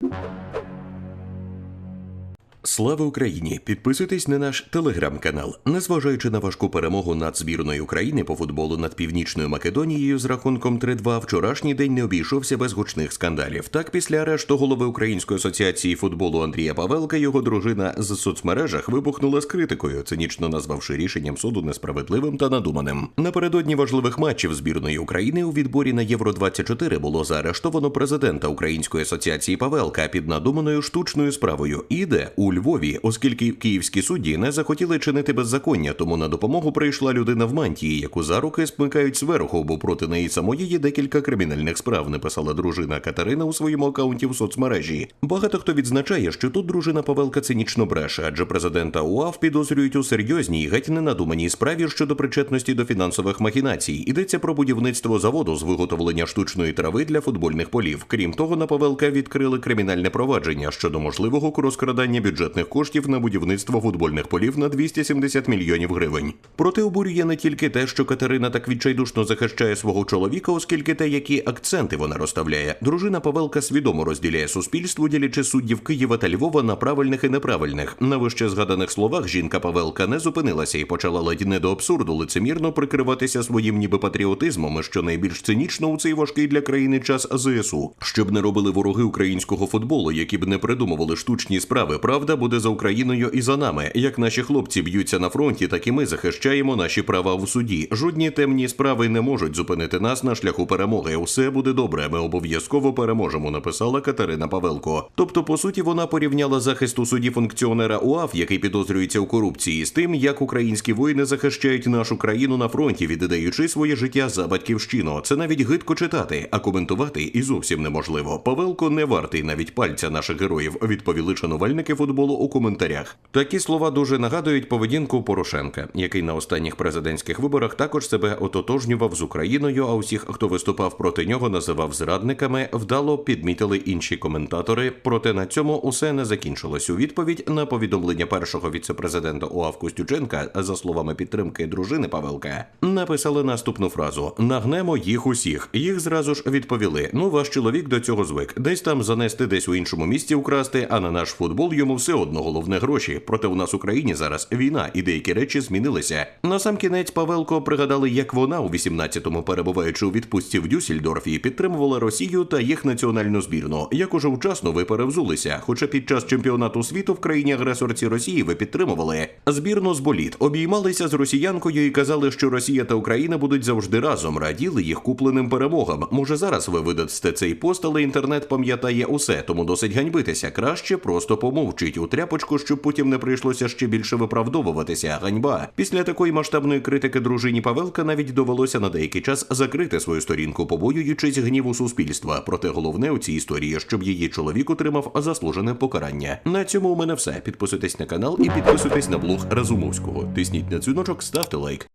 you Слава Україні! Підписуйтесь на наш телеграм-канал. Незважаючи на важку перемогу над збірною України по футболу над Північною Македонією з рахунком 3-2, вчорашній день не обійшовся без гучних скандалів. Так, після арешту голови Української асоціації футболу Андрія Павелка, його дружина з соцмережах вибухнула з критикою, цинічно назвавши рішенням суду несправедливим та надуманим. Напередодні важливих матчів збірної України у відборі на Євро 24 було заарештовано президента Української асоціації Павелка під надуманою штучною справою. Іде у Львові, оскільки київські судді не захотіли чинити беззаконня, тому на допомогу прийшла людина в мантії, яку за руки спмикають зверху, бо проти неї самої декілька кримінальних справ. Написала дружина Катерина у своєму акаунті в соцмережі. Багато хто відзначає, що тут дружина Павелка цинічно бреше, адже президента УАВ підозрюють у серйозній, геть ненадуманій справі щодо причетності до фінансових махінацій. Йдеться про будівництво заводу з виготовлення штучної трави для футбольних полів. Крім того, на Павелка відкрили кримінальне провадження щодо можливого розкрадання бюджетних коштів на будівництво футбольних полів на 270 мільйонів гривень. Проте обурює не тільки те, що Катерина так відчайдушно захищає свого чоловіка, оскільки те, які акценти вона розставляє. Дружина Павелка свідомо розділяє суспільство, ділячи суддів Києва та Львова на правильних і неправильних. На вище згаданих словах жінка Павелка не зупинилася і почала ледь не до абсурду лицемірно прикриватися своїм ніби патріотизмом, що найбільш цинічно у цей важкий для країни час ЗСУ. Щоб не робили вороги українського футболу, які б не придумували штучні справи. Правда буде за Україною і за нами. Як наші хлопці б'ються на фронті, так і ми захищаємо наші права в суді. Жодні темні справи не можуть зупинити нас на шляху перемоги. Усе буде добре. Ми обов'язково переможемо. Написала Катерина Павелко. Тобто, по суті, вона порівняла захист у суді функціонера УАФ, який підозрюється у корупції, з тим, як українські воїни захищають нашу країну на фронті, віддаючи своє життя за батьківщину. Це навіть гидко читати, а коментувати і зовсім неможливо. Павелко не вартий навіть пальця наших героїв. Відповіли шанувальники футболу у коментарях. Такі слова дуже нагадують поведінку Порошенка, який на останніх президентських виборах також себе ототожнював з Україною. А усіх, хто виступав проти нього, називав зрадниками. Вдало підмітили інші коментатори. Проте на цьому усе не закінчилось. У відповідь на повідомлення першого віцепрезидента ОАВ Костюченка, за словами підтримки дружини Павелка, написали наступну фразу: нагнемо їх усіх. Їх зразу ж відповіли: ну ваш чоловік до цього звик, десь там занести, десь у іншому місці украсти. А на наш футбол йому все одно головне гроші. Проте у нас в Україні зараз війна, і деякі речі змінилися. На сам кінець Павелко пригадали, як вона у 18-му, перебуваючи у відпустці в Дюссельдорфі, підтримувала Росію та їх національну збірну. Як уже вчасно ви перевзулися. Хоча під час чемпіонату світу в країні агресорці Росії ви підтримували збірну з боліт, обіймалися з росіянкою і казали, що Росія та Україна будуть завжди разом, раділи їх купленим перемогам. Може, зараз ви видасте цей пост, але інтернет пам'ятає усе, тому досить ганьбитися. Краще просто помовчіть у тряпочку, щоб потім не прийшлося ще більше виправдовуватися. Ганьба. Після такої масштабної критики дружині Павелка навіть довелося на деякий час закрити свою сторінку, побоюючись гніву суспільства. Проте головне у цій історії, щоб її чоловік отримав заслужене покарання. На цьому у мене все. Підписуйтесь на канал і підписуйтесь на блог Разумовського. Тисніть на дзвіночок, ставте лайк.